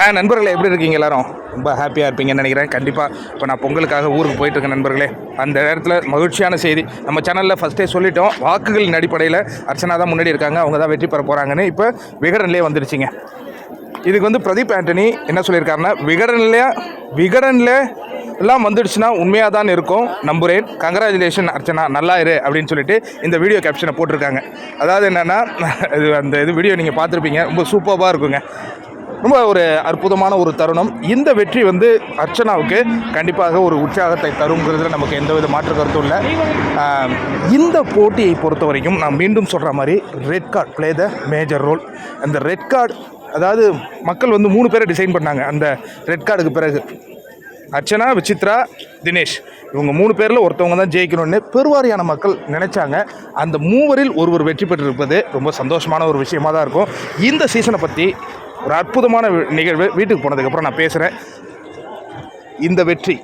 ஆ நண்பர்களே எப்படி இருக்கீங்க எல்லாரும்? ரொம்ப ஹாப்பியாக இருப்பீங்கன்னு நினைக்கிறேன். கண்டிப்பாக இப்போ நான் பொங்கலுக்காக ஊருக்கு போயிட்டுருக்கேன் நண்பர்களே. அந்த நேரத்தில் மகிழ்ச்சியான செய்தி. நம்ம சேனலில் ஃபஸ்ட்டே சொல்லிட்டோம் வாக்குகளின் அடிப்படையில் அர்ச்சனா தான் முன்னாடி இருக்காங்க. அவங்க தான் வெற்றி பெற போகிறாங்கன்னு இப்போ விகடன்லேயே வந்துருச்சுங்க. இதுக்கு வந்து பிரதீப் ஆண்டனி என்ன சொல்லியிருக்காருன்னா விகடனில் விகடனில் எல்லாம் வந்துடுச்சுன்னா உண்மையாக தான் இருக்கும். நம்புகிறேன் கங்க்ராச்சுலேஷன் அர்ச்சனா. நல்லா இரு அப்படின்னு சொல்லிட்டு இந்த வீடியோ கேப்ஷனை போட்டிருக்காங்க. அதாவது என்னென்னா இது அந்த இது வீடியோ நீங்கள் பார்த்துருப்பீங்க. ரொம்ப சூப்பராக இருக்குங்க. ரொம்ப ஒரு அற்புதமான ஒரு தருணம். இந்த வெற்றி வந்து அர்ச்சனாவுக்கு கண்டிப்பாக ஒரு உற்சாகத்தை தருங்கிறதுல நமக்கு எந்தவித மாற்று கருத்தும் இல்லை. இந்த போட்டியை பொறுத்த வரைக்கும் நான் மீண்டும் சொல்கிற மாதிரி red card play the major role அந்த ரெட் கார்டு அதாவது மக்கள் வந்து மூணு பேரை டிசைன் பண்ணாங்க. அந்த ரெட் கார்டுக்கு பிறகு அர்ச்சனா விசித்ரா தினேஷ் இவங்க மூணு பேரில் ஒருத்தவங்க தான் ஜெயிக்கணும்னு பெருவாரியான மக்கள் நினைச்சாங்க. அந்த மூவரில் ஒருவர் வெற்றி பெற்றிருப்பது ரொம்ப சந்தோஷமான ஒரு விஷயமா தான் இருக்கும். இந்த சீசனை பற்றி ஒரு அற்புதமான நிகழ்வு. வீட்டுக்கு போனதுக்கப்புறம் நான் பேசுகிறேன் இந்த வெற்றி.